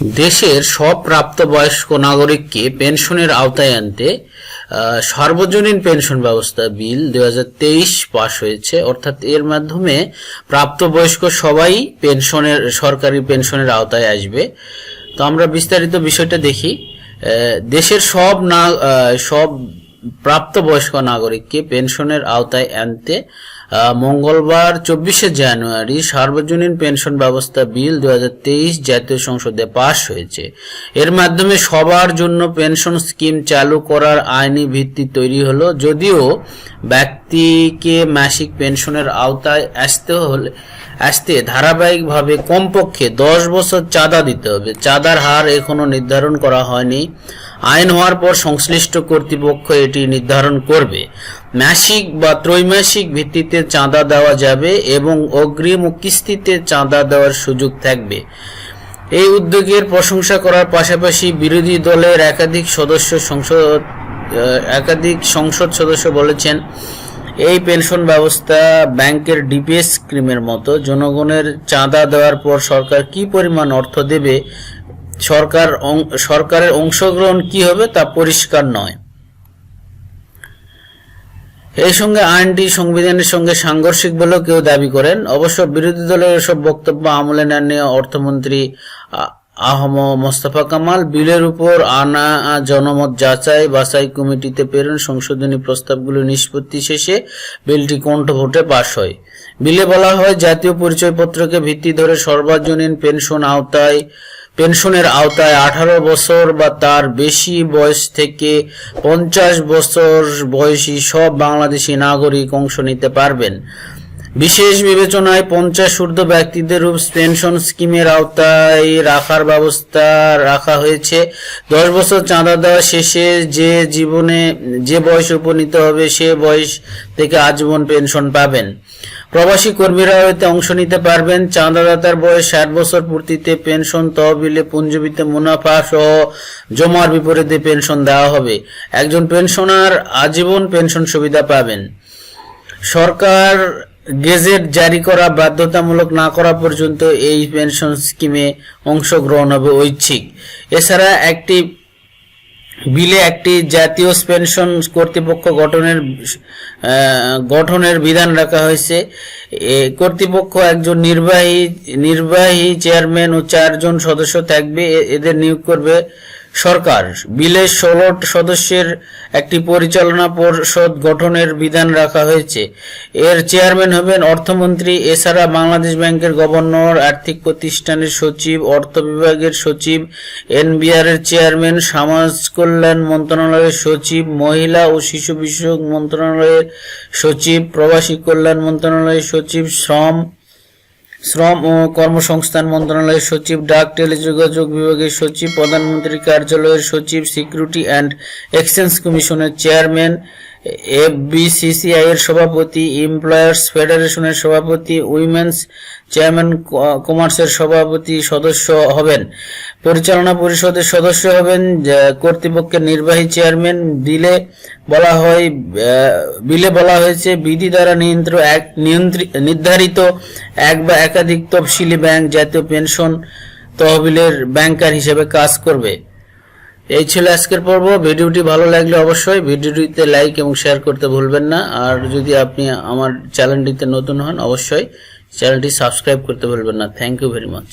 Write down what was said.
দেশের সব প্রাপ্তবয়স্ক নাগরিককে পেনশনের আওতায় আনতে সর্বজনীন পেনশন ব্যবস্থা বিল দু হাজার তেইশ পাশ হয়েছে। অর্থাৎ এর মাধ্যমে প্রাপ্তবয়স্ক সবাই পেনশনের, সরকারি পেনশনের আওতায় আসবে। তো আমরা বিস্তারিত বিষয়টা দেখি। দেশের সব না সব প্রাপ্তবয়স্ক নাগরিককে পেনশনের আওতায় আনতে মঙ্গলবার চব্বিশে জানুয়ারি সার্বজনীন পেনশন ব্যবস্থা বিল দু হাজার তেইশ জাতীয় সংসদে পাশ হয়েছে। এর মাধ্যমে সবার জন্য পেনশন স্কিম চালু করার আইনি ভিত্তি তৈরি হলো। যদিও ব্যক্তিকে মাসিক পেনশনের আওতায় আসতে হলে আসতে ধারাবাহিকভাবে কমপক্ষে দশ বছর চাঁদা দিতে হবে। চাঁদার হার এখনও নির্ধারণ করা হয়নি। আইন হওয়ার পর সংশ্লিষ্ট কর্তৃপক্ষ এটি নির্ধারণ করবে। মাসিক বা ত্রৈমাসিক ভিত্তিতে চাঁদা দেওয়া যাবে এবং অগ্রিম ও কিস্তিতে চাঁদা দেওয়ার সুযোগ থাকবে। এই উদ্যোগের প্রশংসা করার পাশাপাশি বিরোধী দলের একাধিক সদস্য সংসদ একাধিক সংসদ সদস্য বলেছেন, এই পেনশন ব্যবস্থা ব্যাংকের ডিপিএস স্কিমের মতো, জনগণের চাঁদা দেওয়ার পর সরকার কি পরিমাণ অর্থ দেবে, সরকার সরকারের অংশগ্রহণ কি হবে তা পরিষ্কার নয়। এই সঙ্গে আইনটি সংবিধানের সঙ্গে সাংঘর্ষিক বলেও কেউ দাবি করেন। অবশ্য বিরোধী দলের এসব বক্তব্য আমলে নেন নিয়ে অর্থমন্ত্রী আহম মোস্তফা কামাল। বিলের উপর আনা জনমত যাচাই বাছাই কমিটিতে প্রেরণ সংশোধনী প্রস্তাবগুলো নিষ্পত্তি শেষে বিলটি কণ্ঠ ভোটে পাশ হয়। বিলে বলা হয়, জাতীয় পরিচয়পত্রকে ভিত্তি ধরে সর্বজনীন পেনশন আওতায় পেনশনের আওতায় আঠারো বছর বা তার বেশি বয়স থেকে পঞ্চাশ বছর বয়সী সব বাংলাদেশি নাগরিক অংশ নিতে পারবেন। বিশেষ বিবেচনায় পঞ্চাশ ঊর্ধ্ব ব্যক্তিদের রূপ পেনশন স্কিমের আওতায় রাখার ব্যবস্থা রাখা হয়েছে। দশ বছর চাঁদা দেওয়া শেষে যে জীবনে, যে বয়স উপনীত হবে সে বয়স থেকে আজীবন পেনশন পাবেন। প্রবাসী কর্মীরাও এতে অংশ নিতে পারবেন। চাঁদাদাতার বয়স ষাট বছর, পূর্তিতে পেনশন, তহবিলে পুঞ্জবিতে মুনাফা সহ জমার বিপরীতে পেনশন দেওয়া হবে। একজন পেনশনার আজীবন পেনশন সুবিধা পাবেন। সরকার গেজেট জারি করা বাধ্যতামূলক না করা পর্যন্ত এই পেনশন স্কিমে অংশগ্রহণ হবে ঐচ্ছিক। এছাড়া একটি বিলে একটি জাতীয় পেনশন কর্তৃপক্ষ গঠনের গঠনের বিধান রাখা হয়েছে। কর্তৃপক্ষ একজন নির্বাহী নির্বাহী চেয়ারম্যান ও চারজন সদস্য থাকবে। এদের নিয়োগ করবে সরকার। বিলে ষোলো সদস্যের একটি পরিচালনা পরিষদ গঠনের বিধান রাখা হয়েছে। এর চেয়ারম্যান হবেন অর্থমন্ত্রী এছাড়া বাংলাদেশ ব্যাংকের গভর্নর, আর্থিক প্রতিষ্ঠানের সচিব, অর্থ বিভাগের সচিব, এনবিআর এর চেয়ারম্যান, সমাজ কল্যাণ মন্ত্রণালয়ের সচিব, মহিলা ও শিশু বিষয়ক মন্ত্রণালয়ের সচিব, প্রবাসী কল্যাণ মন্ত্রণালয়ের সচিব, শ্রম শ্রম ও কর্মসংস্থান মন্ত্রণালয়ের সচিব, ডাক, টেলিযোগাযোগ বিভাগের সচিব, প্রধানমন্ত্রীর কার্যালয়ের সচিব, security and exchange commission chairman FBCCI এর সভাপতি এমপ্লয়ার্স ফেডারেশনের সভাপতি উইমেন্স চেয়ারম্যান কমার্সের সভাপতি সদস্য হবেন। পরিচালনা পরিষদের সদস্য হবেন কর্তৃপক্ষের নির্বাহী চেয়ারম্যান। বিলে বলা হয় বিলে বলা হয়েছে, বিধি দ্বারা নিয়ন্ত্র, এক নির্ধারিত এক বা একাধিক তফসিলি ব্যাংক জাতীয় পেনশন তহবিলের ব্যাংকার হিসেবে কাজ করবে। এই ছিল আজকের পর্ব। ভিডিওটি ভালো লাগলে অবশ্যই ভিডিওটিতে লাইক এবং শেয়ার করতে ভুলবেন না। আর যদি আপনি আমার চ্যানেলটিতে নতুন হন, অবশ্যই চ্যানেলটি সাবস্ক্রাইব করতে ভুলবেন না। Thank you very much